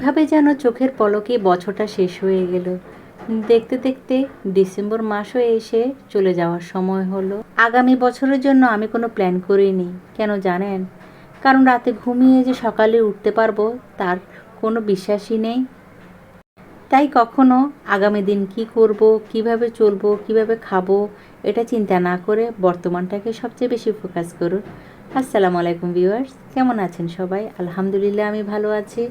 কীভাবে যেন চোখের পলকে বছরটা শেষ হয়ে গেল। দেখতে দেখতে ডিসেম্বর মাসও এসে চলে যাওয়ার সময় হলো। আগামী বছরের জন্য আমি কোনো প্ল্যান করিনি, কেন জানেন? কারণ রাতে ঘুমিয়ে যে সকালে উঠতে পারব তার কোনো বিশ্বাসই নেই। তাই কখনো আগামী দিন কি করব, কীভাবে চলবো, কীভাবে খাব, এটা চিন্তা না করে বর্তমানটাকে সবচেয়ে বেশি ফোকাস করুন। আসসালামু আলাইকুম ভিউয়ার্স কেমন আছেন সবাই? আলহামদুলিল্লাহ আমি ভালো আছি।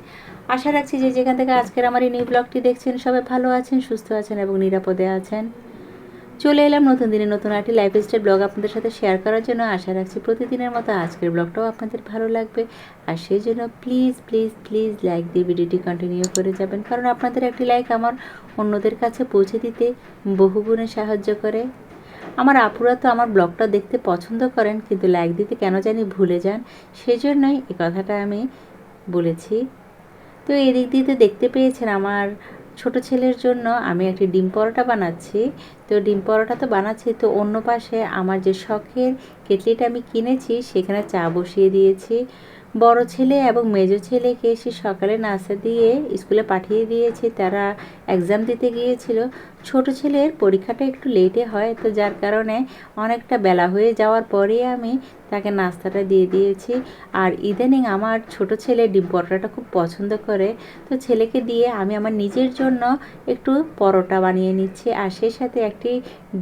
আশা রাখছি যে যেখান থেকে আজকের আমার এই নিউ ব্লগটি দেখছেন, সবাই ভালো আছেন, সুস্থ আছেন এবং নিরাপদে আছেন। চলে এলাম নতুন দিনে নতুন একটি লাইফস্টাইল ব্লগ আপনাদের সাথে শেয়ার করার জন্য। আশা রাখছি প্রতিদিনের মতো আজকের ব্লগটাও আপনাদের ভালো লাগবে। আর সেই জন্য প্লিজ প্লিজ প্লিজ লাইক দিয়ে ভিডিওটি কন্টিনিউ করে যাবেন। কারণ আপনাদের একটি লাইক আমার অন্যদের কাছে পৌঁছে দিতে বহুগুণে সাহায্য করে। আমার আপুরা তো আমার ব্লগটা দেখতে পছন্দ করেন, কিন্তু লাইক দিতে কেন জানি ভুলে যান। সেই জন্যই এ কথাটা আমি বলেছি। তো এদিক দিয়ে তো দেখতে পেয়েছেন আমার ছোট ছেলের জন্য আমি একটি ডিম পরোটা বানাচ্ছি। তো ডিম পরোটা তো বানাচ্ছি, তো অন্য পাশে আমার যে শখের কেটলিটা আমি কিনেছি, সেখানে চা বসিয়ে দিয়েছি। বড় ছেলে এবং মেজো ছেলেকে সে সকালে নাস্তা দিয়ে স্কুলে পাঠিয়ে দিয়েছে, তারা এক্সাম দিতে গিয়েছিল। ছোট ছেলের পরীক্ষাটা একটু লেটে হয়, তো যার কারণে অনেকটা বেলা হয়ে যাওয়ার পরে আমি তাকে নাস্তাটা দিয়ে দিয়েছি। আর ইদানিং আমার ছোট ছেলে ডিম পরোটাটা খুব পছন্দ করে, তো ছেলেকে দিয়ে আমি আমার নিজের জন্য একটু পরোটা বানিয়ে নিচ্ছি, আর সেই সাথে একটি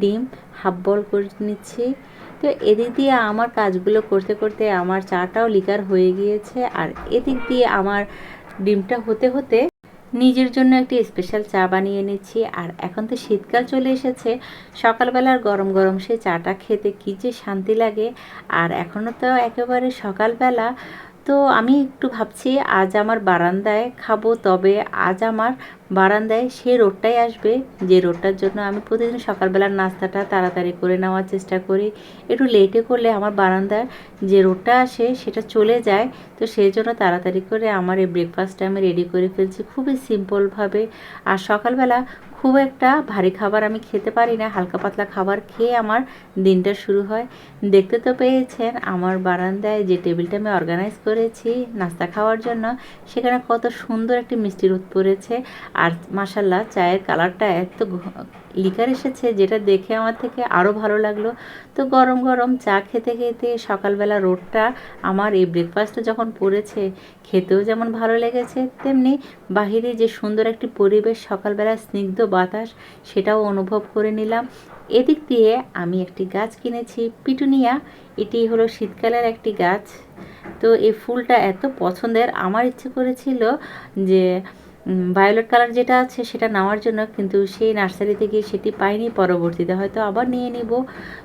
ডিম হাফ বল করে নিচ্ছি। তো এদিক দিয়ে আমার কাজগুলো করতে করতে আমার চাটাও লিকার হয়ে গিয়েছে। আর এদিক দিয়ে আমার ডিমটা হতে হতে নিজের জন্য একটি স্পেশাল চা বানিয়ে নিচ্ছি। আর এখন তো শীতকাল চলে এসেছে সকালবেলার গরম গরম সে চাটা খেতে কী যে শান্তি লাগে। আর এখনও তো একেবারে সকালবেলা, তো আমি একটু ভাবছি আজ আমার বারান্দায় খাব, তবে আজ আমার বারান্দায় সে রোডটাই আসবে। যে রোডটার জন্য আমি প্রতিদিন সকালবেলার নাস্তাটা তাড়াতাড়ি করে নেওয়ার চেষ্টা করি। একটু লেটে করলে আমার বারান্দার যে রোডটা আসে, সেটা চলে যায়। তো সেই জন্য তাড়াতাড়ি করে আমার এই ব্রেকফাস্টটা আমি রেডি করে ফেলছি খুবই সিম্পলভাবে আর সকালবেলা খুব একটা ভারী খাবার আমি খেতে পারি না। হালকা পাতলা খাবার খেয়ে আমার দিনটা শুরু হয়। দেখতে তো পেয়েছেন, আমার বারান্দায় যে টেবিলটা আমি অর্গানাইজ করেছি নাস্তা খাওয়ার জন্য, সেখানে কত সুন্দর একটি মিষ্টি রোদ পড়েছে। আর মাসাল্লাহ চায়ের কালারটা এত লিকার এসেছে যেটা দেখে আমার থেকে আরও ভালো লাগল। তো গরম গরম চা খেতে খেতে সকালবেলা রোদটা আমার এই ব্রেকফাস্টটা যখন পড়েছে, খেতেও যেমন ভালো লেগেছে, তেমনি বাহিরে যে সুন্দর একটি পরিবেশ, সকালবেলা স্নিগ্ধ বাতাস, সেটাও অনুভব করে নিলাম। এদিক দিয়ে আমি একটি গাছ কিনেছি, পিটুনিয়া। এটি হলো শীতকালের একটি গাছ। তো এই ফুলটা এত পছন্দের, আমার ইচ্ছে করেছিল যে ভায়োলেট কালার যেটা আছে সেটা নেওয়ার জন্য কিন্তু সেই নার্সারি থেকে সেটি পাইনি, পরবর্তীতে হয়তো আবার নিয়ে নিব।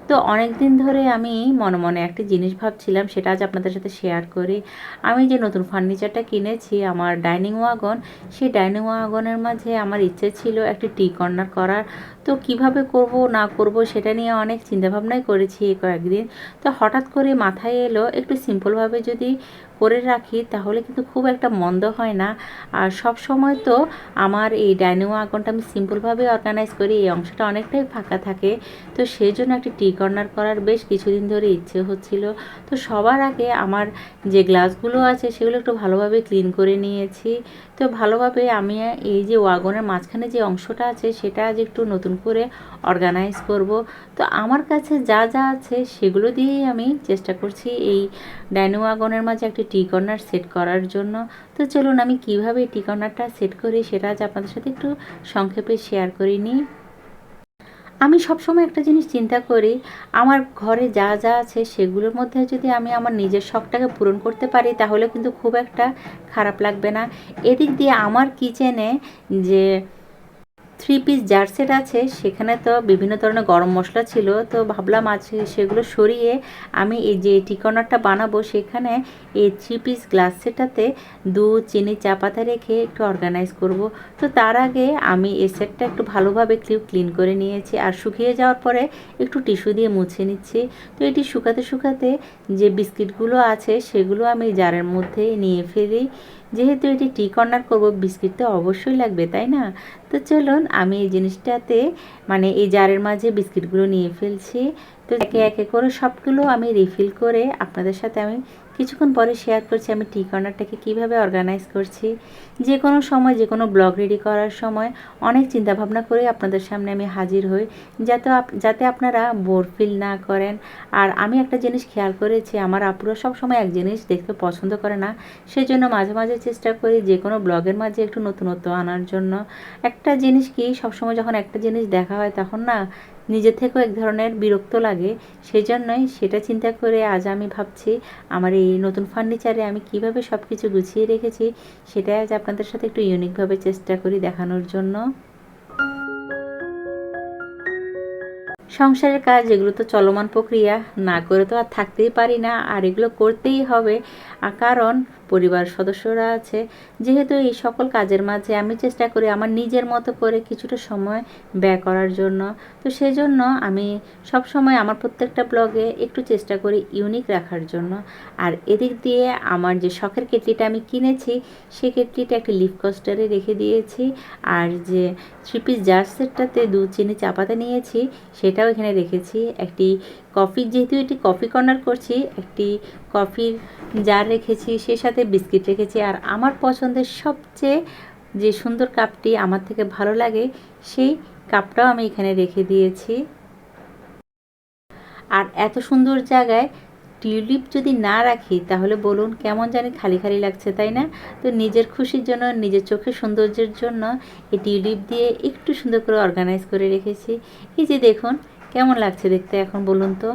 তো অনেক দিন ধরে আমি মনে মনে একটি জিনিস ভাবছিলাম, সেটা আজ আপনাদের সাথে শেয়ার করি। আমি যে নতুন ফার্নিচারটা কিনেছি, আমার ডাইনিং ওয়াগন সেই ডাইনিং ওয়াগনের মাঝে আমার ইচ্ছে ছিল একটি টি কর্নার করার। তো কীভাবে করব, না করব সেটা নিয়ে অনেক চিন্তাভাবনাই করেছি কয়েকদিন। তো হঠাৎ করে মাথায় এলো, একটু সিম্পলভাবে যদি করে রাখি তাহলে কিন্তু খুব একটা মন্দ হয় না। আর সব সময় তো আমার এই ডাইনিং ওয়াগনটা আমি সিম্পলভাবে অর্গানাইজ করি, এই অংশটা অনেকটাই ফাঁকা থাকে। তো সেই জন্য একটি টি কর্নার করার বেশ কিছুদিন ধরে ইচ্ছে হচ্ছিল। তো সবার আগে আমার যে গ্লাসগুলো আছে সেগুলো একটু ভালোভাবে ক্লিন করে নিয়েছি। তো ভালোভাবে আমি এই যে ওয়াগনের মাঝখানে যে অংশটা আছে, সেটা আজ একটু নতুন করে অর্গানাইজ করব। তো আমার কাছে যা যা আছে, সেগুলো দিয়েই আমি চেষ্টা করছি এই ডাইনো ওয়াগনের মাঝে একটি টি কর্নার সেট করার জন্য। তো চলুন আমি কীভাবে টি কর্নারটা সেট করি, সেটা আজ আপনাদের সাথে একটু সংক্ষেপে শেয়ার করে নিই। আমি সবসময় একটা জিনিস চিন্তা করি, আমার ঘরে যা যা আছে সেগুলোর মধ্যে যদি আমি আমার নিজের শখটাকে পূরণ করতে পারি, তাহলে কিন্তু খুব একটা খারাপ লাগবে না। এদিক দিয়ে আমার কিচেনে যে থ্রি পিস জার সেট আছে, সেখানে তো বিভিন্ন ধরনের গরম মশলা ছিল, তো ভাবলাম আছে সেগুলো সরিয়ে আমি এই যে টিকনারটা বানাবো, সেখানে এই থ্রি পিস গ্লাস সেটাতে দুধ চিনি চা পাতা রেখে একটু অর্গানাইজ করব। তো তার আগে আমি এই সেটটা একটু ভালোভাবে ক্লিন করে নিয়েছি, আর শুকিয়ে যাওয়ার পরে একটু টিস্যু দিয়ে মুছে নিচ্ছি। তো এটি শুকাতে শুকাতে যে বিস্কিটগুলো আছে, সেগুলো আমি জারের মধ্যে নিয়ে ফেলি। যেহেতু এটি টি কর্নার করব বিস্কিট তো অবশ্যই লাগবে, তাই না? তো চলুন, আমি এই জিনিসটাতে মানে এই জারের মাঝে বিস্কিটগুলো নিয়ে ফেলছি। তো একে একে করে সবগুলো আমি রিফিল করে আপনাদের সাথে আমি কিছুক্ষণ পরে শেয়ার করছি আমি টি কর্নারটাকে কীভাবে অর্গানাইজ করছি। যে কোনো সময়, যে কোনো ব্লগ রেডি করার সময় অনেক চিন্তাভাবনা করে আপনাদের সামনে আমি হাজির হই। যাতে যাতে আপনারা বোর ফিল না করেন। আর আমি একটা জিনিস খেয়াল করেছি, আমার আপুরা সব সময় এক জিনিস দেখতে পছন্দ করে না। সেই জন্য মাঝে মাঝে চেষ্টা করি যে কোনো ব্লগের মাঝে একটু নতুনত্ব আনার জন্য। একটা জিনিস কি, সবসময় যখন একটা জিনিস দেখা হয় তখন না নিজে থেকেও এক ধরনের বিরক্ত লাগে সেই জন্যই সেটা চিন্তা করে আজ আমি ভাবছি, আমার এই নতুন ফার্নিচারে আমি কীভাবে সব কিছু গুছিয়ে রেখেছি, সেটাই আজ আপনাদের সাথে একটু ইউনিকভাবে চেষ্টা করি দেখানোর জন্য। সংসারের কাজ এগুলো তো চলমান প্রক্রিয়া, না করে তো আর থাকতেই পারি না, আর এগুলো করতেই হবে। কারণ পরিবার সদস্যরা আছে। যেহেতু এই সকল কাজের মাঝে আমি চেষ্টা করি আমার নিজের মতো করে কিছুটা সময় ব্যয় করার জন্য। তো সেজন্য আমি সব সময় আমার প্রত্যেকটা ব্লগে একটু চেষ্টা করি ইউনিক রাখার জন্য। আর এদিক দিয়ে আমার যে শখের কেটলিটা আমি কিনেছি সেই কেটলিটা একটা লিফ কস্টারে রেখে দিয়েছি। আর যে থ্রি পিস জার সেটটাতে দুধ চিনি চাপাতে নিয়েছি, সেটাও এখানে রেখেছি। একটি কফি, যেহেতু এটি কফি কর্নার করছি, একটি কফির জার রেখেছি, সে সাথে বিস্কিট রেখেছি, আর আমার পছন্দের সবচেয়ে যে সুন্দর কাপটি আমার থেকে ভালো লাগে, সেই কাপটাও আমি এখানে রেখে দিয়েছি। আর এত সুন্দর জায়গায় টিউলিপ যদি না রাখি, তাহলে বলুন কেমন জানি খালি খালি লাগছে, তাই না? তো নিজের খুশির জন্য, নিজের চোখের সৌন্দর্যের জন্য এই টিউলিপ দিয়ে একটু সুন্দর করে অর্গানাইজ করে রেখেছি। এই যে দেখুন কেমন লাগছে দেখতে এখন বলুন তো?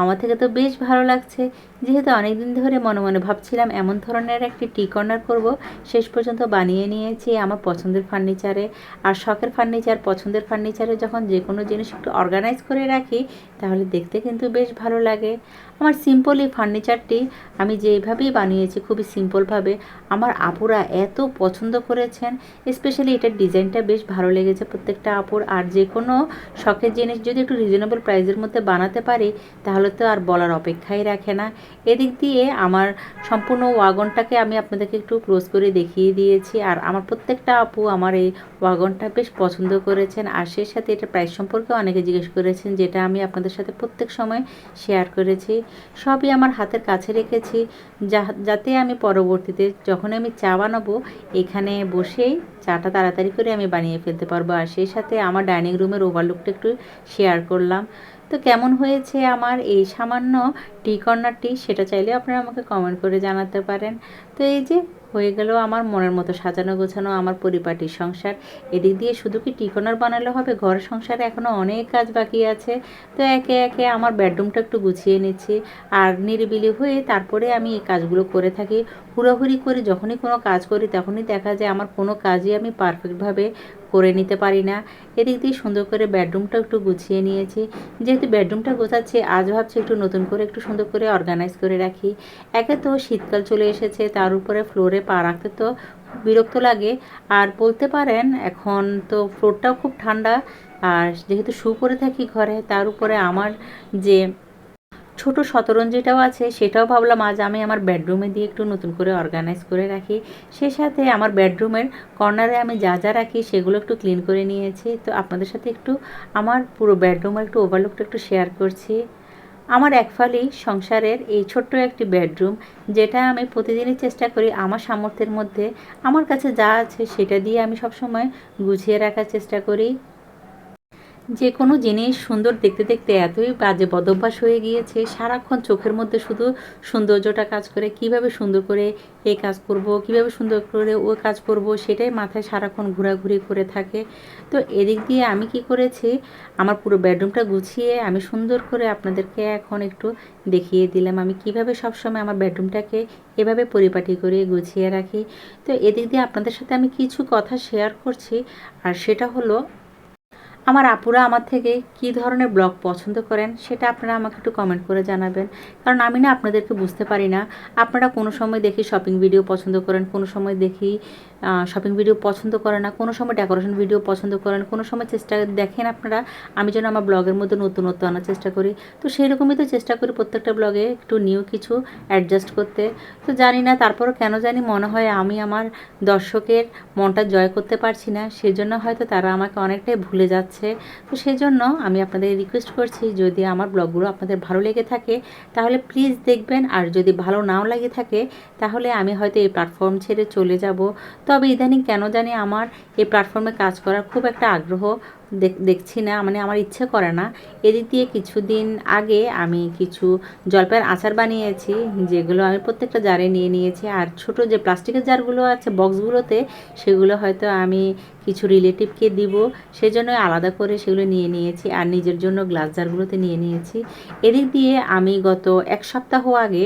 আমার থেকে তো বেশ ভালো লাগছে। যেহেতু অনেক দিন ধরে মনে মনে ভাবছিলাম এমন ধরনের একটি টি কর্নার করব, শেষ পর্যন্ত বানিয়ে নিয়েছি আমার পছন্দের ফার্নিচারে। আর শখের ফার্নিচার, পছন্দের ফার্নিচারে যখন যে কোনো জিনিস একটু অর্গানাইজ করে রাখি, তাহলে দেখতে কিন্তু বেশ ভালো লাগে। আমার সিম্পল এই ফার্নিচারটি আমি যেভাবেই বানিয়েছি খুবই সিম্পলভাবে আমার আপুরা এত পছন্দ করেছেন স্পেশালি এটার ডিজাইনটা বেশ ভালো লেগেছে প্রত্যেকটা আপুর। আর যে কোনো শখের জিনিস যদি একটু রিজনেবল প্রাইসের মধ্যে বানাতে পারি, তাহলে তো আর বলার অপেক্ষাই রাখে না। এদিক দিয়ে আমার সম্পূর্ণ ওয়াগনটাকে আমি আপনাদেরকে একটু ক্লোজ করে দেখিয়ে দিয়েছি। আর আমার প্রত্যেকটা আপু আমার এই ওয়াগনটা বেশ পছন্দ করেছেন। আর সেই সাথে এটা প্রাইস সম্পর্কে অনেকে জিজ্ঞেস করেছেন, যেটা আমি আপনাদের সাথে প্রত্যেক সময় শেয়ার করেছি। সবই আমার হাতের কাছে রেখেছি। যা- যাতে আমি পরবর্তীতে যখন আমি চা বানাবো, এখানে বসেই চাটা তাড়াতাড়ি করে আমি বানিয়ে ফেলতে পারব। আর সেই সাথে আমার ডাইনিং রুমের ওভারলুকটা একটু শেয়ার করলাম। তো কেমন হয়েছে আমার? এই সামান্য টি কর্নারটি, সেটা চাইলে আপনারা আমাকে কমেন্ট করে জানাতে পারেন। তো এই যে, হয়ে গেল আমার মনের মতো সাজানো গোছানো আমার পরিপাটির সংসার। এদিক দিয়ে শুধু কি টি কর্নার বানালে হবে? ঘর সংসারে এখনও অনেক কাজ বাকি আছে। তো একে একে আমার বেডরুমটা একটু গুছিয়ে নিচ্ছি। আর নিরিবিলি হয়ে তারপরে আমি এই কাজগুলো করে থাকি। হুড়োহুড়ি করে যখনই কোনো কাজ করি, তখনই দেখা যায় আমার কোনো কাজই আমি পারফেক্টভাবে করে নিতে পারি না। এদিক দিয়ে সুন্দর করে বেডরুমটা একটু গুছিয়ে নিয়েছি। যেহেতু বেডরুমটা গোছাচ্ছি, আজ ভাবছি একটু নতুন করে একটু সুন্দর করে অর্গানাইজ করে রাখি। একে তো শীতকাল চলে এসেছে, তার উপরে ফ্লোরে পা রাখতে তো বিরক্ত লাগে। আর বলতে পারেন, এখন তো ফ্লোরটাও খুব ঠান্ডা। আর যেহেতু শু পরে থাকি ঘরে, তার উপরে আমার যে ছোট শতরঞ্জিটাও আছে, সেটাও ভাবলাম আজ আমি আমার বেডরুমে দিয়ে একটু নতুন করে অর্গানাইজ করে রাখি। সে সাথে আমার বেডরুমের কর্নারে আমি যা যা রাখি সেগুলো একটু ক্লিন করে নিয়েছি। তো আপনাদের সাথে একটু আমার পুরো বেডরুমের একটু ওভারলুকটা একটু শেয়ার করছি। আমার একফালি সংসারের এই ছোট্ট একটি বেডরুম যেটা আমি প্রতিদিনই চেষ্টা করি আমার সামর্থ্যের মধ্যে, আমার কাছে যা আছে সেটা দিয়ে আমি সবসময় গুছিয়ে রাখার চেষ্টা করি। যে কোনো জিনিস সুন্দর দেখতে দেখতে এতই বাজে বদভ্যাস হয়ে গিয়েছে, সারাক্ষণ চোখের মধ্যে শুধু সৌন্দর্যটা কাজ করে, কীভাবে সুন্দর করে এই কাজ করব, কীভাবে সুন্দর করে ও কাজ করব, সেটাই মাথায় সারাক্ষণ ঘোরাঘুরি করে থাকে। তো এদিক দিয়ে আমি কি করেছি, আমার পুরো বেডরুমটা গুছিয়ে আমি সুন্দর করে আপনাদেরকে এখন একটু দেখিয়ে দিলাম, আমি কীভাবে সবসময় আমার বেডরুমটাকে এভাবে পরিপাটি করে গুছিয়ে রাখি। তো এদিক দিয়ে আপনাদের সাথে আমি কিছু কথা শেয়ার করছি, আর সেটা হলো আমার আপুরা আমার থেকে কি ধরনের ব্লগ পছন্দ করেন সেটা আপনারা আমাকে একটু কমেন্ট করে জানাবেন। কারণ আমি না আপনাদেরকে বুঝতে পারি না। আপনারা কোনো সময় দেখি শপিং ভিডিও পছন্দ করেন, কোনো সময় দেখি শপিং ভিডিও পছন্দ করে না, কোনো সময় ডেকোরেশন ভিডিও পছন্দ করেন, কোনো সময় চেষ্টা দেখেন আপনারা, আমি যেন আমার ব্লগের মধ্যে নতুনত্ব আনার চেষ্টা করি। তো সেই রকমই তো চেষ্টা করি প্রত্যেকটা ব্লগে একটু নিউ কিছু অ্যাডজাস্ট করতে। তো জানি না তারপরও কেন জানি মনে হয় আমি আমার দর্শকের মনটা জয় করতে পারছি না, সেজন্য হয়তো তারা আমাকে অনেকটাই ভুলে যাচ্ছে। তো সেজন্য আমি আপনাদের রিকোয়েস্ট করছি, যদি আমার ব্লগগুলো আপনাদের ভালো লেগে থাকে, তাহলে প্লিজ দেখবেন, আর যদি ভালো নাও লাগে থাকে, তাহলে আমি হয়তো এই প্ল্যাটফর্ম ছেড়ে চলে যাব। তবে ইদানিং কেন জানি আমার এই প্ল্যাটফর্মে কাজ করার খুব একটা আগ্রহ দেখছি না মানে আমার ইচ্ছে করে না। এদিক দিয়ে কিছুদিন আগে আমি কিছু জলপাইয়ের আচার বানিয়েছি, যেগুলো আমি প্রত্যেকটা জারে নিয়ে নিয়েছি। আর ছোট যে প্লাস্টিকের জারগুলো আছে বক্সগুলোতে, সেগুলো হয়তো আমি কিছু রিলেটিভকে দিব। সেজন্য আলাদা করে সেগুলো নিয়ে নিয়েছি আর নিজের জন্য গ্লাস জারগুলোতে নিয়ে নিয়েছি। এদিক দিয়ে আমি গত এক সপ্তাহ আগে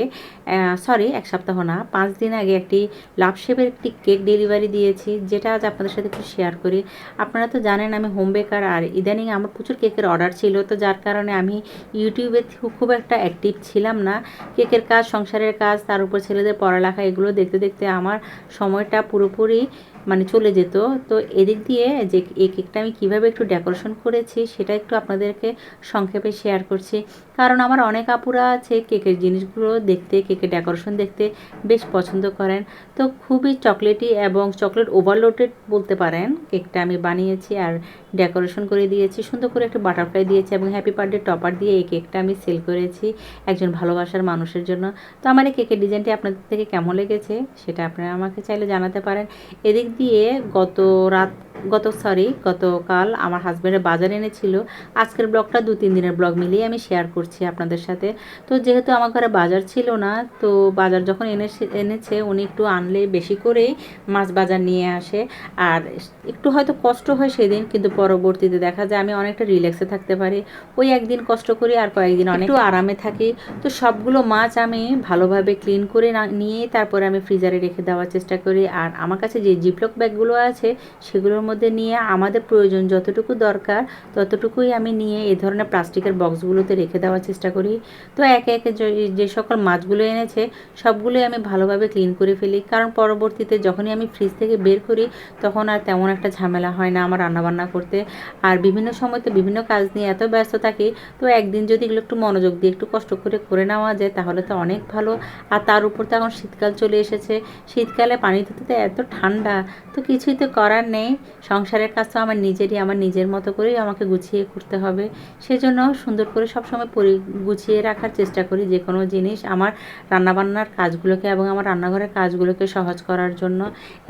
সরি এক সপ্তাহ না, পাঁচ দিন আগে একটি লাভ শেপের একটি কেক ডেলিভারি দিয়েছি, যেটা আজ আপনাদের সাথে একটু শেয়ার করি। আপনারা তো জানেন আমি হোম বেকার আর ইদানিং আমার প্রচুর কেকের অর্ডার ছিল, তো যার কারণে আমি ইউটিউবে খুব একটা অ্যাক্টিভ ছিলাম না। কেকের কাজ, সংসারের কাজ, তার উপর ছেলেদের পড়ালেখা, এগুলো দেখতে দেখতে আমার সময়টা পুরোপুরি মানে চলে যেত। তো এদিক দিয়ে যে এই কেকটা আমি কীভাবে একটু ডেকোরেশন করেছি, সেটা একটু আপনাদেরকে সংক্ষেপে শেয়ার করছি। কারণ আমার অনেক আপুরা আছে, কেকের জিনিসগুলো দেখতে, কেকের ডেকোরেশন দেখতে বেশ পছন্দ করেন। তো খুবই চকলেটি এবং চকলেট ওভারলোডেড বলতে পারেন, কেকটা আমি বানিয়েছি। আর ডেকোরেশন করে দিয়েছি, সুন্দর করে একটা বাটারফ্লাই দিয়েছি এবং হ্যাপি বার্থডে টপার দিয়ে এই কেকটা আমি সেল করেছি একজন ভালোবাসার মানুষের জন্য। তো আমার এই কেকের ডিজাইনটি আপনাদের থেকে কেমন লেগেছে সেটা আপনারা আমাকে চাইলে জানাতে পারেন। এদিক দিয়ে গত রাত গত সরি গতকাল আমার হাজব্যান্ডের বাজার এনেছিল। আজকের ব্লগটা দু তিন দিনের ব্লগ মিলিয়ে আমি শেয়ার করছি আপনাদের সাথে। তো যেহেতু আমার ঘরে বাজার ছিল না তো বাজার যখন এনে এনেছে উনি একটু আনলে বেশি করেই মাছ বাজার নিয়ে আসে। আর একটু হয়তো কষ্ট হয় সেদিন কিন্তু পরবর্তীতে দেখা যায় আমি অনেকটা রিল্যাক্সে থাকতে পারি। ওই একদিন কষ্ট করি আর কয়েকদিন অনেক একটু আরামে থাকি। তো সবগুলো মাছ আমি ভালোভাবে ক্লিন করে না- নিয়ে তারপরে আমি ফ্রিজারে রেখে দেওয়ার চেষ্টা করি। আর আমার কাছে যে জিপলক ব্যাগগুলো আছে সেগুলোর মধ্যে নিয়ে আমাদের প্রয়োজন যতটুকু দরকার, ততটুকুই আমি নিয়ে এই ধরনের প্লাস্টিকের বক্সগুলোতে রেখে দেওয়ার চেষ্টা করি। তো একে একে যে- সকল মাছগুলো এনেছে, সবগুলোই আমি ভালোভাবে ক্লিন করে ফেলি। কারণ পরবর্তীতে যখনই আমি ফ্রিজ থেকে বের করি, তখন আর তেমন একটা ঝামেলা হয় না আমার রান্নাবান্না করতে। আর বিভিন্ন সময়তে বিভিন্ন কাজ নিয়ে এত ব্যস্ত থাকি, তো একদিন যদি এগুলো একটু মনোযোগ দিয়ে একটু কষ্ট করে করে নেওয়া যায়, তাহলে তো অনেক ভালো। আর তার উপর তো এখন শীতকাল চলে এসেছে। শীতকালে পানি তো এত ঠান্ডা, তো কিছুই তো করার নেই। সংসারের কাজ তো আমার নিজেরই, আমার নিজের মতো করেই আমাকে গুছিয়ে করতে হবে। সেজন্য সুন্দর করে সবসময় পরি, গুছিয়ে রাখার চেষ্টা করি যে কোনো জিনিস আমার রান্নাবান্নার কাজগুলোকে এবং আমার রান্নাঘরের কাজগুলোকে সহজ করার জন্য।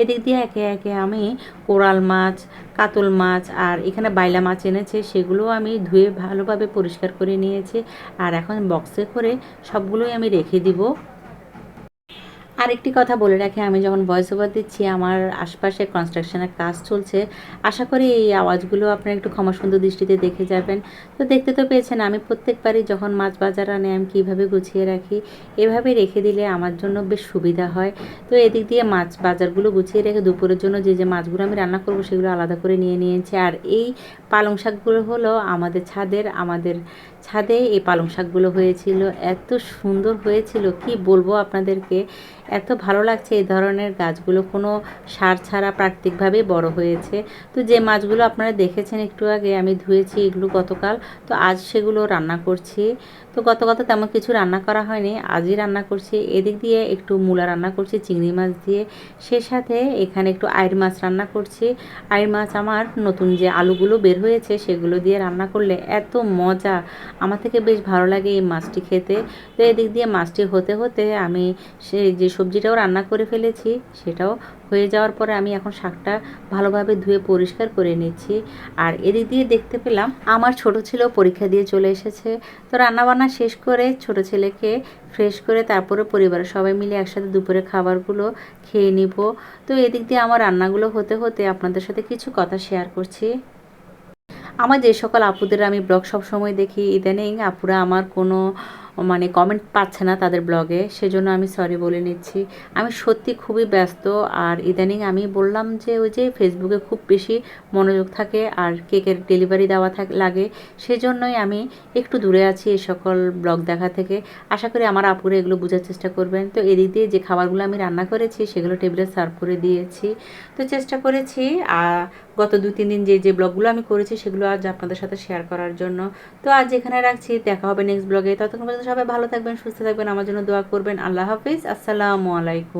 এদিক দিয়ে একে একে আমি কোরাল মাছ, কাতল মাছ আর এখানে বাইলা মাছ এনেছে সেগুলো আমি ধুয়ে ভালোভাবে পরিষ্কার করে নিয়েছি। আর এখন বক্সে করে সবগুলোই আমি রেখে দিব। আরেকটি কথা বলে রাখি, আমি যখন ভয়েস ওভার দিচ্ছি, আমার আশপাশে কনস্ট্রাকশনের কাজ চলছে, আশা করি এই আওয়াজগুলো আপনারা একটু ক্ষমা সুন্দর দৃষ্টিতে দেখে যাবেন। তো দেখতে তো পেয়েছেন, আমি প্রত্যেকবারই যখন মাছ বাজার আনে, আমি কীভাবে গুছিয়ে রাখি, এভাবে রেখে দিলে আমার জন্য বেশ সুবিধা হয়। তো এদিক দিয়ে মাছ বাজারগুলো গুছিয়ে রেখে দুপুরের জন্য যে যে মাছগুলো আমি রান্না করব, সেগুলো আলাদা করে নিয়ে নিয়েছি। আর এই পালং শাকগুলো হলো আমাদের ছাদের, আমাদের ছাদে এই পালং শাকগুলো হয়েছিল, এত সুন্দর হয়েছিল, কি বলব আপনাদেরকে? এত ভালো লাগছে এই ধরনের গাছগুলো, কোনো সার ছাড়া প্রাকৃতিকভাবেই বড় হয়েছে। তো যে মাছগুলো আপনারা দেখেছেন একটু আগে, আমি ধুয়েছি এগুলো গতকাল, তো আজ সেগুলো রান্না করছি। তো গতকাল তো তেমন কিছু রান্না করা হয়নি, আজই রান্না করছি। এদিক দিয়ে একটু মূলা রান্না করছি, চিংড়ি মাছ দিয়ে। সে সাথে এখানে একটু আইর মাছ রান্না করছি। আইর মাছ আমার নতুন যে আলুগুলো বের হয়েছে, সেগুলো দিয়ে রান্না করলে এত মজা। আমার থেকে বেশ ভালো লাগে এই মাছটি খেতে। তো এদিক দিয়ে মাছটি হতে হতে আমি সে যে সবজিটাও রান্না করে ফেলেছি, সেটাও হয়ে যাওয়ার পরে আমি এখন শাকটা ভালোভাবে ধুয়ে পরিষ্কার করে নিচ্ছি। আর এদিক দিয়ে দেখতে পেলাম আমার ছোট ছেলেও পরীক্ষা দিয়ে চলে এসেছে। তো রান্নাবান্না শেষ করে ছোট ছেলেকে ফ্রেশ করে তারপরে পরিবারের সবাই মিলে একসাথে দুপুরে খাবারগুলো খেয়ে নিব। তো এদিক দিয়ে আমার রান্নাগুলো হতে হতে আপনাদের সাথে কিছু কথা শেয়ার করছি। আমার যে সকল আপুদের আমি ব্লগ সব সময় দেখি, ইদানিং আপুরা আমার কোনো মানে কমেন্ট পাচ্ছে না তাদের ব্লগে, সেজন্য আমি সরি বলে নিচ্ছি। আমি সত্যি খুবই ব্যস্ত, আর ইদানিং আমি বললাম যে ওই যে ফেসবুকে খুব বেশি মনোযোগ থাকে, আর কেকের ডেলিভারি দেওয়া থাক, লাগে, সেজন্যই আমি একটু দূরে আছি এই সকল ব্লগ দেখা থেকে। আশা করি আমার আপুরে এগুলো বোঝার চেষ্টা করবেন। তো এদিক দিয়ে যে খাবারগুলো আমি রান্না করেছি, সেগুলো টেবিলে সার্ভ করে দিয়েছি। তো চেষ্টা করেছি গত দু তিন দিন যে যে ব্লগগুলো আমি করেছি সেগুলো আজ আপনাদের সাথে শেয়ার করার জন্য। তো আজ এখানে রাখছি। দেখা হবে নেক্সট ব্লগে ততক্ষণ পর্যন্ত সবাই ভালো থাকবেন, সুস্থ থাকবেন। আমার জন্য দোয়া করবেন। আল্লাহ হাফিজ। আসসালামু আলাইকুম।